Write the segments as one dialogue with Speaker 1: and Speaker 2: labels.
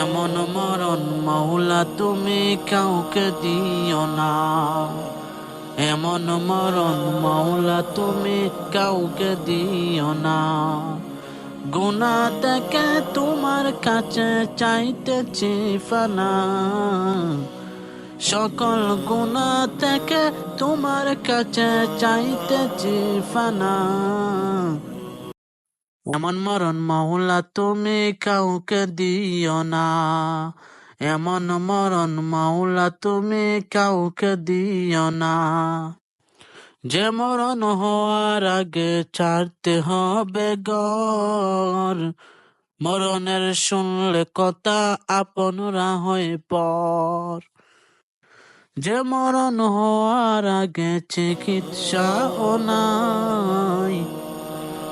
Speaker 1: এমন মরণ মৌলা তুমি কাউকে দিও না। এমন মরণ মৌলা তুমি কাউকে দিও না। গুনা থেকে তোমার কাছে চাইতেছি ফানা। সকল গুণা থেকে তোমার কাছে চাইতেছি ফানা। এমন মরণ মহলা তুমি কাউকে দিও না। এমন মরণ মহলা তুমি কাউকে দিও না। যে মরণ হওয়ার আগে ছাড়তে হবে গর। মরণের শুনলে কথা আপনরা হয়ে পর। যে মরণ হওয়ার আগে চিকিৎসা ও নাই।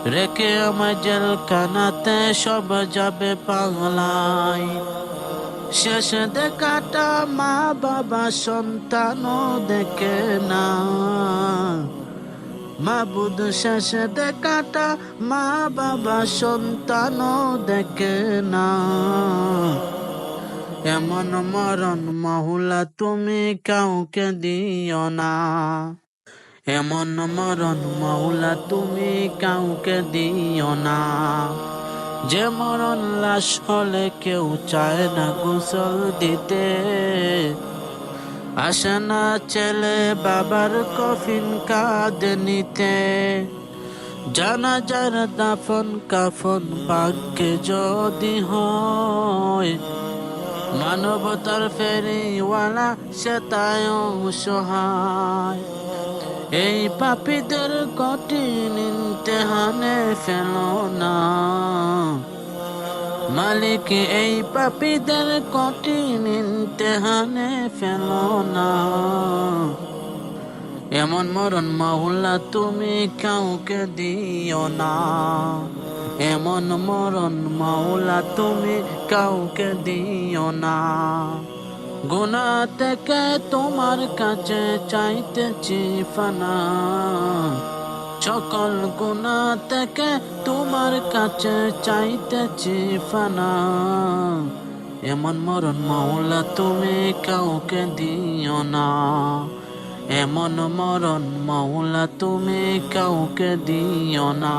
Speaker 1: রেখে আমার জেলখানাতে সব যাবে পাগলাই। শেষ দেখাটা মা বাবা সন্তানও দেখে না। মাবুদ, শেষ দেখাটা মা বাবা সন্তানও দেখে না। এমন মরণ মহুলা তুমি কাউকে দিও না। এমন মরণ মৌলা তুমি কাউকে দিও না। যে মরণ লাশ হলে কেউ চায় না গোসল দিতে। আসে না ছেলে বাবার কফিন কাঁদ নিতে। জানাজার দাফন কাফন ভাগ্যে যদি হয়, মানবতার ফেরিওয়ালা সে তাই সহায়। এই পাপীদের কঠিন ইমতেহানে ফেল না। মালিক, এই পাপীদের কঠিন ইমতেহানে ফেল না। এমন মরণ মহল্লা তুমি কাউকে দিও না। এমন মরণ মাওলা, তুমি কাউকে দিও না। গুনা থেকে তোমার কাছে চাইতেছি ফানা। সকল গুনা থেকে তোমার কাছে চাইতেছি ফানা। এমন মরণ মাওলা তুমি কাউকে দিও না। এমন মরণ মাওলা তুমি কাউকে দিও না।